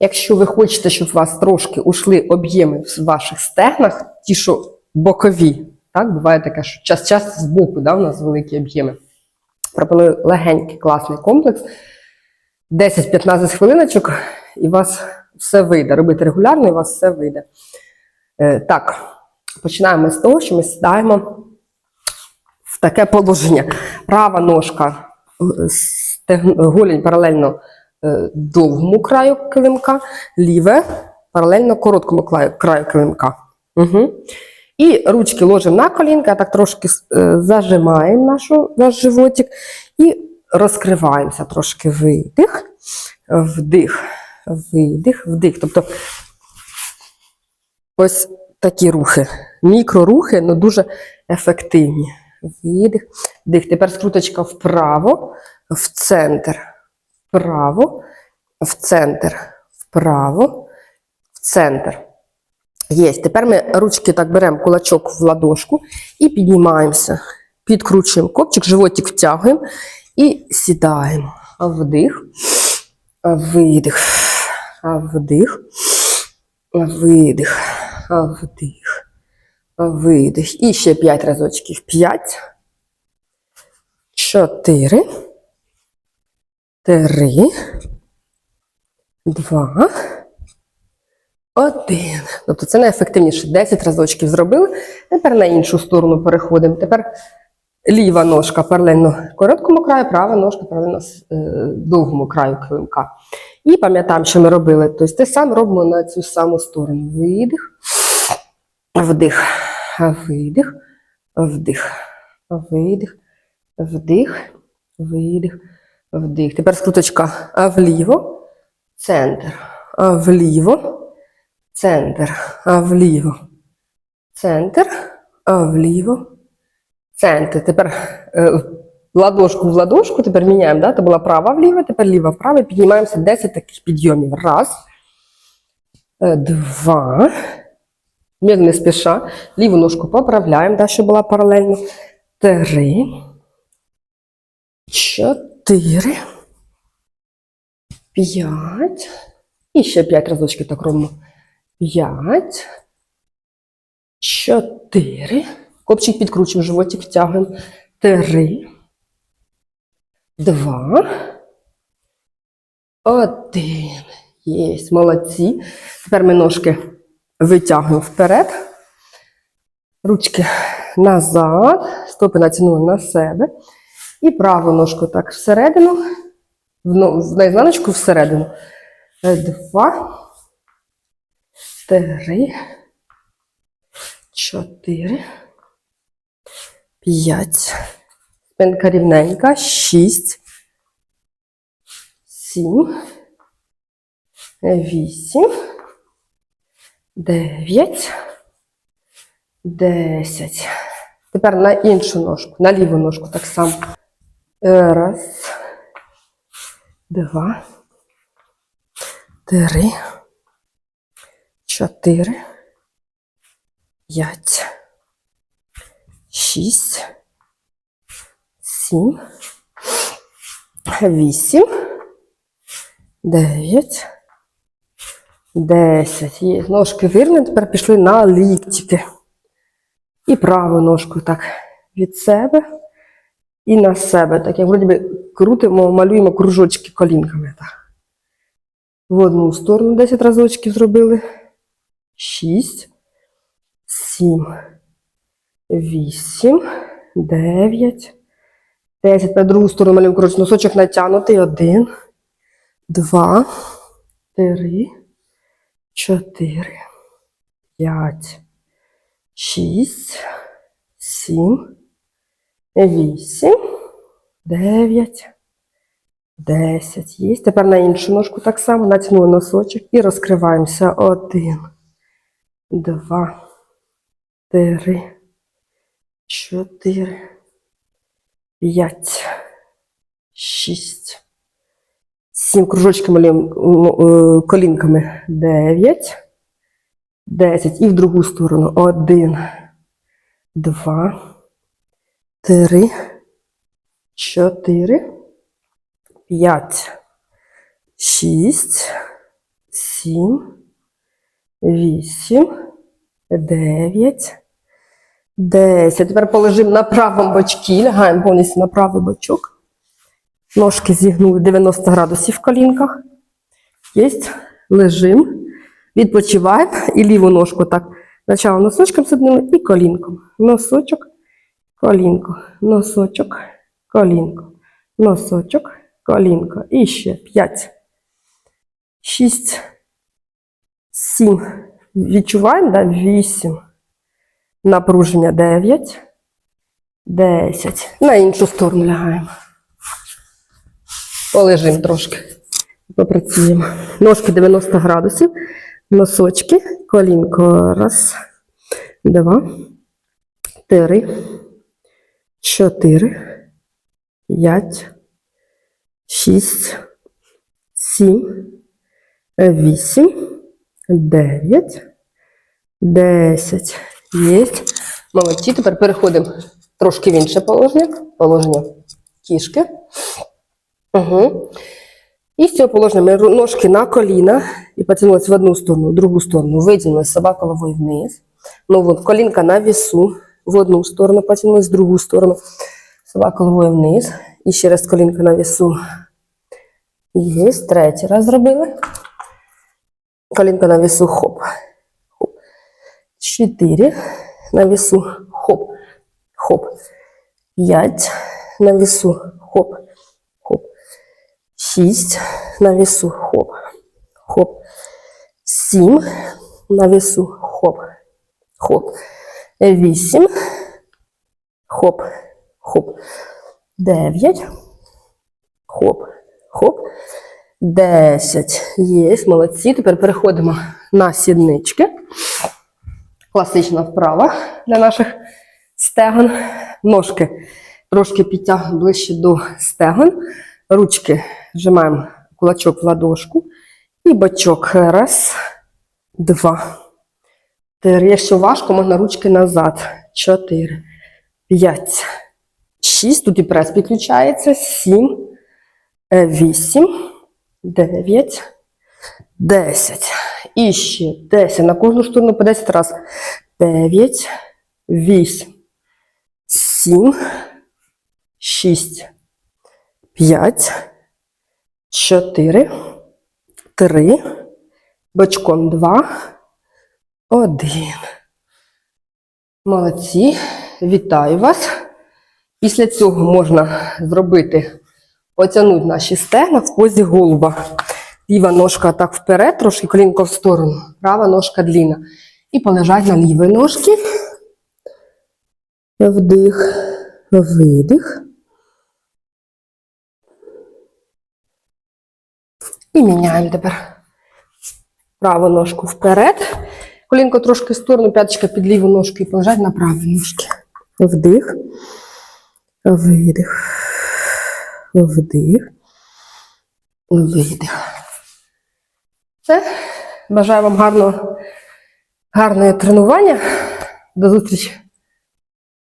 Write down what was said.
Якщо ви хочете, щоб у вас трошки ушли об'єми в ваших стегнах, ті, що бокові, так, буває таке, що час-час з боку да, у нас великі об'єми. Пропоную легенький класний комплекс. 10-15 хвилиночок, і у вас все вийде. Робити регулярно, і у вас все вийде. Е, так, починаємо з того, що ми сідаємо в таке положення. Права ножка, е, голінь паралельно довгому краю килимка, ліве паралельно короткому краю, килимка. Угу. І ручки ложимо на колінка, так трошки е, зажимаємо нашу, наш животик і розкриваємося трошки видих, вдих, видих, вдих. Тобто ось такі рухи. Мікрорухи, але дуже ефективні. Видих, вдих. Тепер скруточка вправо, в центр, вправо, в центр, вправо, в центр. Є. Тепер ми ручки так беремо кулачок в ладошку і піднімаємося. Підкручуємо копчик, животик втягуємо і сідаємо. Вдих, видих, вдих, видих, вдих, видих. І ще п'ять разочків. П'ять, чотири, три, два, один. Тобто це найефективніше. 10 разочків зробили. Тепер на іншу сторону переходимо. Тепер ліва ножка паралельно короткому краю, права ножка паралельно е, довгому краю килимка. І пам'ятаємо, що ми робили. Тобто те саме робимо на цю саму сторону. Видих, вдих, видих, вдих, видих, вдих, видих, вдих. Тепер скруточка вліво, центр, вліво, центр, а вліво, центр, а вліво, центр. Тепер е, ладошку в ладошку, тепер міняємо, да? Це була права вліво, тепер ліва вправо. Піднімаємося 10 таких підйомів. Раз, е, два. Медленно, не спіша. Ліву ножку поправляємо, да, щоб була паралельно. Три. Чотири. П'ять. І ще п'ять разочків так робимо. П'ять. Чотири. Копчик підкручуємо, животик втягуємо. Три. Два. Один. Єсть, молодці. Тепер ми ножки витягуємо вперед. Ручки назад. Стопи натягнули на себе. І праву ножку так всередину. В но- наізнаночку всередину. Е, Два. Три. Чотири. П'ять. Спинка рівненька. Шість. Сім. Вісім. Дев'ять. Десять. Тепер на іншу ножку, на ліву ножку так само. Раз. Два. Три. Чотири. П'ять. Шість. Сім. Вісім. Дев'ять. Десять. Ножки вірні, тепер пішли на ліктики. І праву ножку так від себе і на себе. Так як вроді би крутимо, малюємо кружочки колінками. Так. В одну сторону 10 разочків зробили. 6, 7, 8, 9, 10. На другу сторону малюємо кружочок. Носочок натягнутий. 1, 2, 3, 4, 5, 6, 7, 8, 9, 10. Є. Тепер на іншу ножку так само натягнули носочок і розкриваємося. 1, 2, 3, 4, 5, 6, 7. Кружочки малюємо м, е, колінками. 9, 10. І в другу сторону. 1, 2, 3, 4, 5, 6, сім, вісім, дев'ять, десять. Тепер полежимо на правому бочці, лягаємо повністю на правий бочок. Ножки зігнули 90 градусів в колінках. Єсть, лежим, відпочиваємо і ліву ножку так. Спочатку носочком сиднемо і колінком. Носочок, колінко, носочок, колінко, носочок, колінко. І ще 5, 6, 7. Відчуваємо, да? 8. Напруження 9, 10. На іншу сторону лягаємо. Полежимо трошки. Попрацюємо. Ножки 90 градусів, носочки, колінко. Раз, два, три, чотири, п'ять, шість, сім, вісім, дев'ять, десять. Є. Молодці. Тепер переходимо трошки в інше положення. Положення кішки. Угу. І з цього положення ми ножки на коліна і потягнулися в одну сторону, в другу сторону. Витягнули собака головою вниз. Ну, от, колінка на вісу в одну сторону, потягнулись в другу сторону. Собака головою вниз. І раз колінка на вісу. Є, третій раз зробили. Колінка на вісу, хоп. хоп. Чотири на вісу, хоп, хоп. П'ять на вісу, хоп, хоп. Шість на весу, хоп, хоп. Сім на весу, хоп, хоп. Вісім, хоп, хоп. Дев'ять, хоп, хоп. Десять. Є, молодці. Тепер переходимо на сіднички. Класична вправа для наших стегон. Ножки трошки підтягуємо ближче до стегон. Ручки вжимаємо кулачок в ладошку і бочок. Раз, два, три. Якщо важко, можна ручки назад. Чотири, п'ять, шість. Тут і прес підключається. Сім, е, вісім, дев'ять, десять. І ще десять. На кожну сторону по 10 разів. Дев'ять, вісім, сім, шість. П'ять, чотири, три, бочком два, один. Молодці, вітаю вас. Після цього можна зробити, потягнути наші стегна в позі голуба. Ліва ножка так вперед, трошки колінко в сторону, права ножка длінна. І полежать на лівій ножці. Вдих, видих. І міняємо тепер праву ножку вперед. Колінко трошки в сторону, п'яточка під ліву ножку і полежать на правій ножці. Вдих, видих, вдих, видих. Все. Бажаю вам гарного, гарного тренування. До зустрічі